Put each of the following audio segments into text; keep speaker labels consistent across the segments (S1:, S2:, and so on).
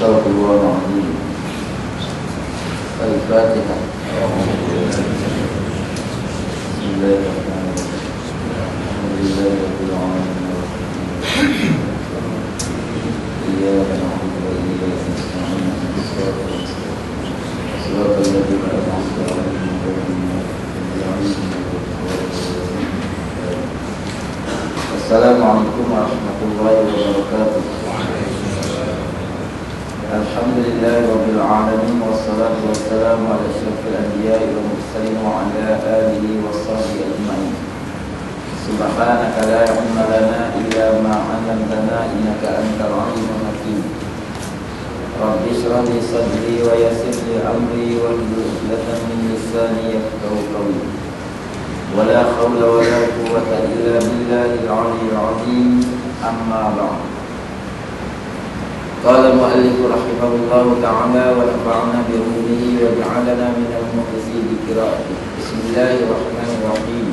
S1: استغفر الله العظيم الفاتحة بسم الله الرحمن الرحيم الحمد لله رب العالمين إياك نعبد وإياك نستعين اهدنا الصراط المستقيم صراط الذين أنعمت عليهم غير المغضوب عليهم ولا الضالين السلام عليكم ورحمة الله وبركاته الحمد لله رب العالمين والصلاة والسلام على أشرف الأنبياء والمرسلين وعلى آله وصحبه أجمعين. سبحانك لا علم لنا إلا ما علمتنا إنك أنت العليم الحكيم. رب اشرح لي صدري ويسر لي أمري واحلل عقدة من لساني يفقهوا قولي. ولا حول ولا قوة إلا بالله العلي العظيم. أما بعد. قال المؤلف رحمه الله تعالى ونفعنا بعلومه وجعلنا من المخلصين بقراءته بسم الله الرحمن الرحيم.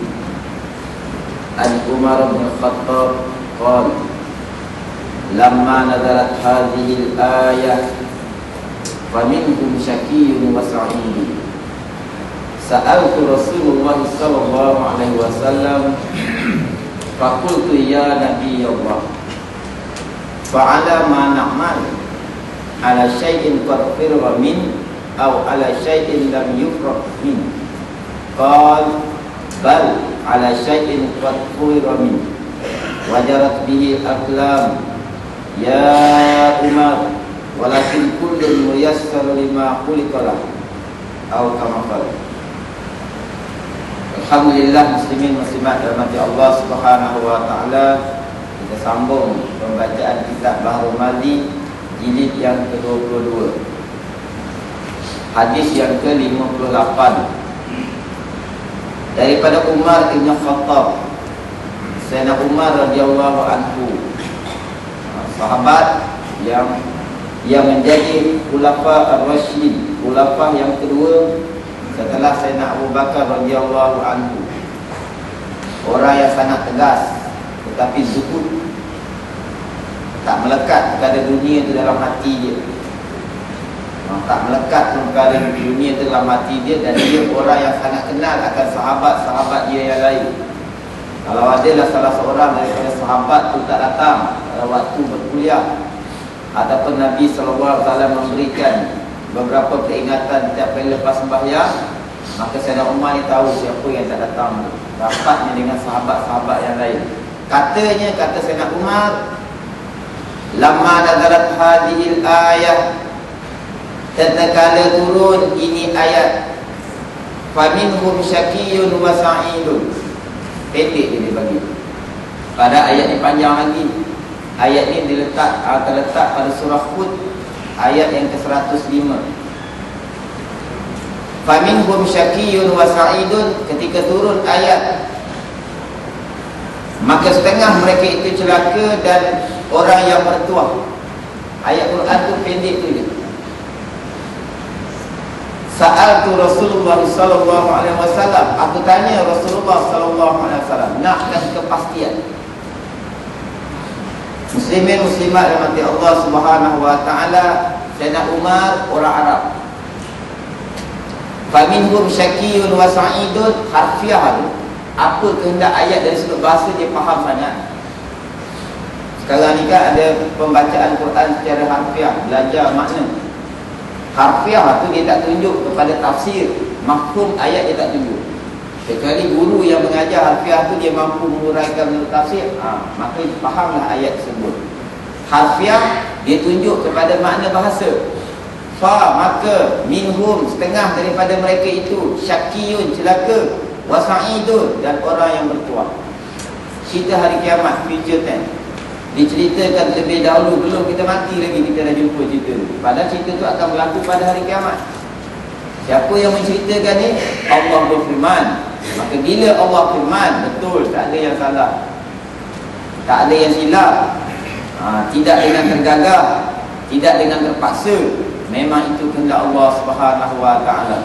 S1: عن عمر بن الخطاب قال لما نزلت هذه الآية فمنهم شقي وسعيد. سألت رسول الله صلى الله عليه وسلم فقلت يا نبي الله fa'ala ma na'mal. Ala syai'in qad firra min aw ala syai'in lam yufra min. Qal bal ala syai'in qad firra min. Wajarat bihi aqlam ya umar walakin kullun muyassar lima qulitala aw kama alhamdulillah muslimin muslimat rahmati allah subhanahu wa ta'ala. Kita sambung pembacaan kitab Bahrul Mali jilid yang ke-22. Hadis yang ke-58. Daripada Umar bin Khattab. Sayyidina Umar radhiyallahu anhu. Sahabat yang yang menjadi khulafa ar-rasyid, khulafa yang kedua setelah Sayyidina Abu Bakar radhiyallahu anhu orang yang sangat tegas tetapi zuhud tak melekat kepada dunia itu dalam hati dia. Tak melekat kepada dunia itu dalam hati dia dan dia orang yang sangat kenal akan sahabat-sahabat dia yang lain. Kalau adalah salah seorang daripada sahabat itu tak datang pada waktu berkuliah ataupun Nabi SAW memberikan beberapa peringatan setiap kali lepas sembahyang maka Sayyidina Umar ni tahu siapa yang tak datang. Rapatnya dengan sahabat-sahabat yang lain. Katanya kata Sayyidina Umar lama nazarat hadhil ayat tatkala turun ini ayat. Faminhum syaqiyun wa sa'idun. Pendek dia bagi. Pada ayat ni panjang lagi. Ayat ni diletak terletak pada surah Hud ayat yang ke-105 Faminhum syakiyun wa sa'idun ketika turun ayat maka setengah mereka itu celaka dan orang yang bertuah. Ayat Quran tu pendek tu je. Sa'al tu Rasulullah sallallahu alaihi wasallam. Aku tanya Rasulullah sallallahu alaihi wasallam nakkan kepastian? Muslimin muslimat yang mati Allah Subhanahu wa taala Sayyidina Umar orang Arab. Faminhum syakiyun wa sa'idun harfiah apa kehendak ayat dari sudut bahasa dia faham sangat sekarang ni kan ada pembacaan Quran secara harfiah belajar makna. Harfiah tu dia tak tunjuk kepada tafsir mafhum ayat dia tak tunjuk. Kecuali guru yang mengajar harfiah tu dia mampu menguraikan menurut tafsir ha, maka fahamlah ayat tersebut. Harfiah dia tunjuk kepada makna bahasa. Fa maka minhum setengah daripada mereka itu syakiyun celaka wasa'idun dan orang yang bertuah. Cerita hari kiamat future tense diceritakan lebih dahulu belum kita mati lagi kita dah jumpa cerita. Padahal cerita tu akan berlaku pada hari kiamat. Siapa yang menceritakan ni? Allah berfirman. Maka bila Allah firman betul tak ada yang salah. Tak ada yang silap. Ha, tidak dengan tergagah. Tidak dengan terpaksa. Memang itu kehendak Allah Subhanahu wa taala.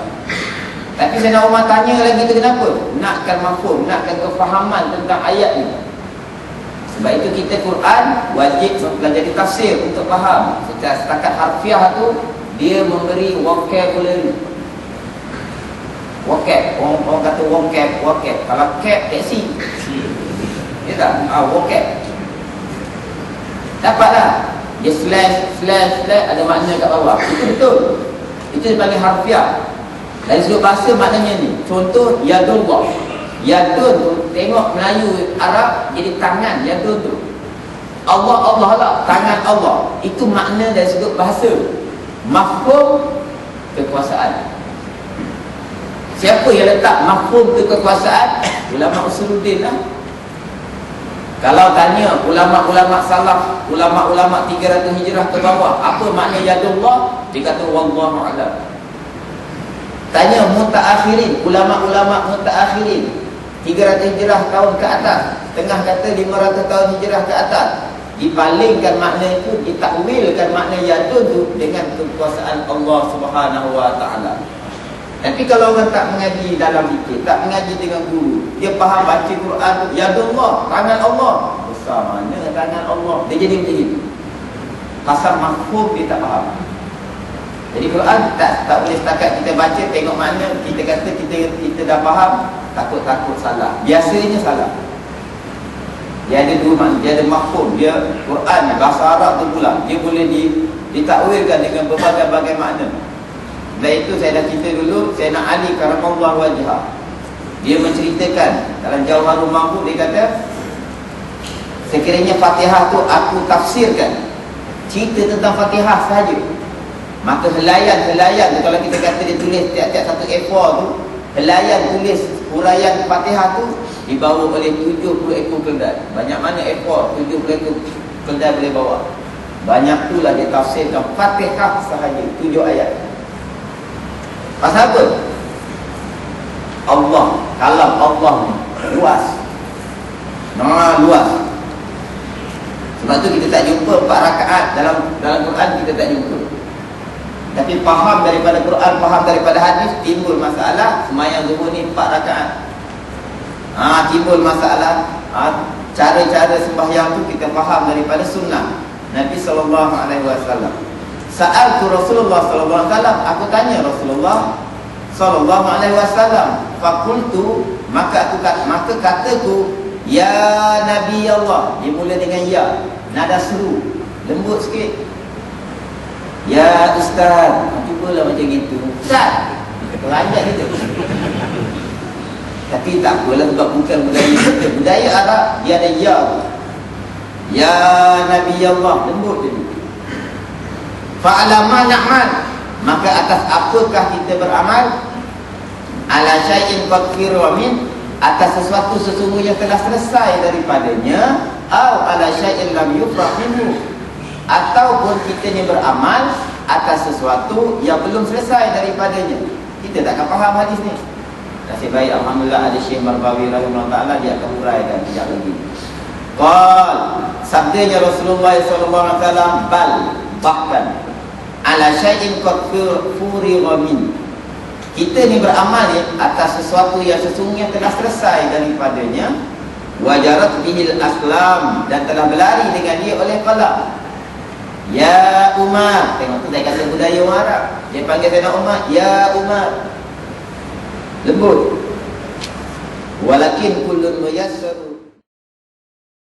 S1: Tapi Sayyidina Umar tanya lagi tu kenapa? Nakkan mafhum, nakkan kefahaman tentang ayat ni. Sebab itu kita Quran wajib mempelajari tafsir untuk faham. Secara setakat harfiah tu dia memberi vocabulary. Vocab, orang, orang kata vocab, vocab. Kalau cap taxi. Ya tak? Ah, vocab. Dapatlah. Dia slash, slash, slash ada makna kat bawah. Itu betul. Itu dipanggil harfiah. Dari sudut bahasa maknanya ni. Contoh yadullah. Yadun tu tengok Melayu Arab jadi tangan yadun tu. Allah Allah lah tangan Allah. Itu makna dari sudut bahasa. Mafhum kekuasaan. Siapa yang letak mafhum ke kekuasaan? Ulama Usuluddin lah. Kalau tanya ulama-ulama salaf, ulama-ulama 300 hijrah ke bawah, apa makna yadullah? Dia kata wallahu a'lam. Tanya mutaakhirin, ulama-ulama mutaakhirin 300 hijrah tahun ke atas, tengah kata 500 tahun hijrah ke atas. Dipalingkan makna itu, ditakwilkan makna yadun itu dengan kekuasaan Allah taala. Tapi kalau orang tak mengaji dalam fikir, tak mengaji dengan guru, dia faham baca Quran ya Allah, tangan Allah. Besar mana tangan Allah? Dia jadi macam itu. Pasal mafhum dia tak faham. Jadi Quran tak tak boleh setakat kita baca tengok mana kita kata kita kita dah faham, takut-takut salah. Biasanya salah. Dia ada dua makna, dia ada mafhum, dia Quran bahasa Arab tu pula, dia boleh di ditakwilkan dengan berbagai-bagai makna. Dan itu saya dah cerita dulu Sayyidina Ali karamallahu wajhah Dia menceritakan Dalam Jauharul Mahfud dia kata Sekiranya Fatihah tu aku tafsirkan Cerita tentang Fatihah sahaja Maka helayan-helayan tu Kalau kita kata dia tulis tiap-tiap satu A4 tu Helayan tulis huraian Fatihah tu Dibawa oleh 70 ekor keldai Banyak mana A4 70 ekor keldai boleh bawa Banyak tu lah dia tafsirkan Fatihah sahaja 7 ayat Pasal apa? Allah, kalam Allah ni luas. Nah, luas. Sebab tu kita tak jumpa empat rakaat dalam dalam Quran kita tak jumpa. Tapi faham daripada Quran, faham daripada hadis timbul masalah semayang zuhur ni empat rakaat. Ha, timbul masalah ha, cara-cara sembahyang tu kita faham daripada sunnah Nabi wasallam. Saat tu Rasulullah wasallam, aku tanya Rasulullah sallallahu alaihi wasallam, fakultu maka aku kata maka kataku ya Nabi Allah dimulai dengan ya nada seru lembut sikit ya ustaz. Cubalah macam gitu. Ustaz terlanjak gitu tapi tak apalah sebab bukan budaya kita. Budaya Arab dia ada ya. Ya Nabi Allah. Lembut je Fa'alama na'mal. Maka atas apakah kita beramal? Ala syai'in fakir wa min. Atas sesuatu sesungguhnya telah selesai daripadanya. Atau ala syai'in lam yufrahimu Ataupun kita ni beramal Atas sesuatu yang belum selesai daripadanya. Kita tak akan faham hadis ni. Nasib baik Alhamdulillah ada Syekh Marbawi Rahimahullah Ta'ala Dia akan uraikan sekejap lagi Qal Sabdanya Rasulullah SAW Bal Bahkan ala syai'in qad furigha min. Kita ni beramal ni atas sesuatu yang sesungguhnya telah selesai daripadanya. Wajarat bihil aslam dan telah berlari dengan dia oleh qalam ya umar. Tengok tu saya kata budaya orang Arab. Dia panggil saya umar ya umar. Lembut. Walakin kullun muyassaru